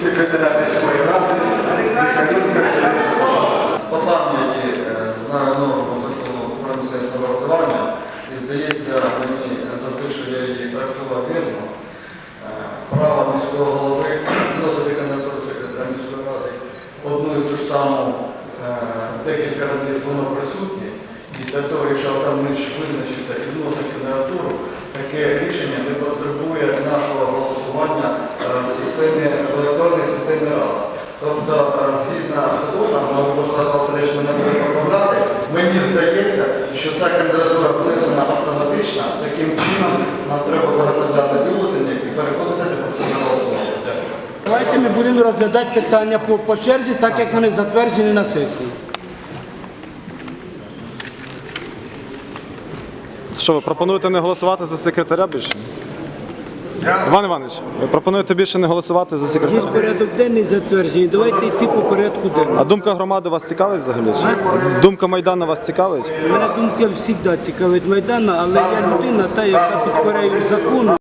секретаря міської ради Михайлівка Сергія. По пам'яті е, знаю норму закону про місцеве самоврядування і здається мені завжди, що я її трактував вірно. Е, Право міського голови вносити кандидатуру секретаря міської ради одну і ту ж саму е, декілька разів воно присутнє. І для того, якщо Олександр визначився і вносить кандидатуру, Тобто, е, згідно закону, можливо, Васильович мене буде поправляти, мені здається, що ця кандидатура внесена автоматично, таким чином нам треба виготовляти бюлетені і переходити до процесу голосування. Давайте ми будемо розглядати питання по, по черзі, так як вони затверджені на сесії. Що ви пропонуєте не голосувати за секретаря більше? Іван Іванович, пропоную тобі більше не голосувати за Є порядок денний затверджений, давайте йти по порядку денному. А думка громади вас цікавить взагалі? Думка Майдану вас цікавить? Мене думка завжди цікавить Майдана, але я людина, та, яка підкоряє закону.